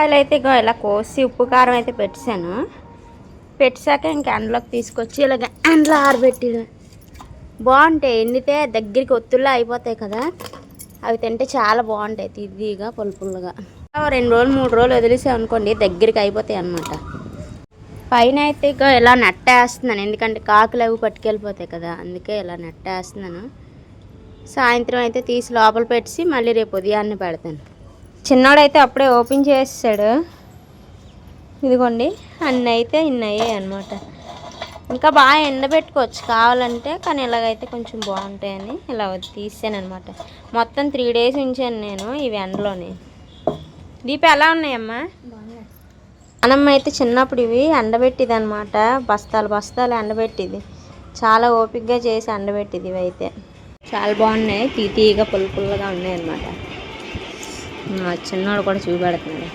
ఉల్లిపాయలు అయితే ఇగో ఇలా కోసి ఉప్పు కారం అయితే పెట్టాను పెట్టాక ఇంకా ఎండలోకి తీసుకొచ్చి ఇలాగ ఎండలో ఆరబెట్టి బాగుంటాయి. ఎండితే దగ్గరికి ఒత్తుల్లో అయిపోతాయి కదా. అవి తింటే చాలా బాగుంటాయి. తిద్దిగా పులుపులుగా రెండు రోజులు మూడు రోజులు వదిలేసాం అనుకోండి దగ్గరికి అయిపోతాయి అన్నమాట. పైన అయితే ఇక ఇలా నెట్టేస్తున్నాను. ఎందుకంటే కాకులు అవి పట్టుకెళ్ళిపోతాయి కదా. అందుకే ఇలా నెట్టేస్తున్నాను. సాయంత్రం అయితే తీసి లోపల పెట్టి మళ్ళీ రేపు ఉదయాన్నే పెడతాను. చిన్నోడైతే అప్పుడే ఓపెన్ చేసాడు ఇదిగోండి అన్నీ అయితే ఇన్ని అయ్యాయి అనమాట ఇంకా బాగా ఎండబెట్టుకోవచ్చు కావాలంటే కానీ ఇలాగైతే కొంచెం బాగుంటాయని ఇలా తీసాను అనమాట మొత్తం త్రీ డేస్ ఉంచాను నేను ఇవి ఎండలోనే. దీప ఎలా ఉన్నాయమ్మా? అన్నమ్మ అయితే చిన్నప్పుడు ఇవి ఎండబెట్టిది అనమాట బస్తాలు బస్తాలు ఎండబెట్టిది. చాలా ఓపిక్గా చేసి ఎండబెట్టిది ఇవి అయితే చాలా బాగున్నాయి. తీ తీయగా పుల్ల పుల్లగా ఉన్నాయి అనమాట చిన్నోడు కూడా చూపెడుతుంది.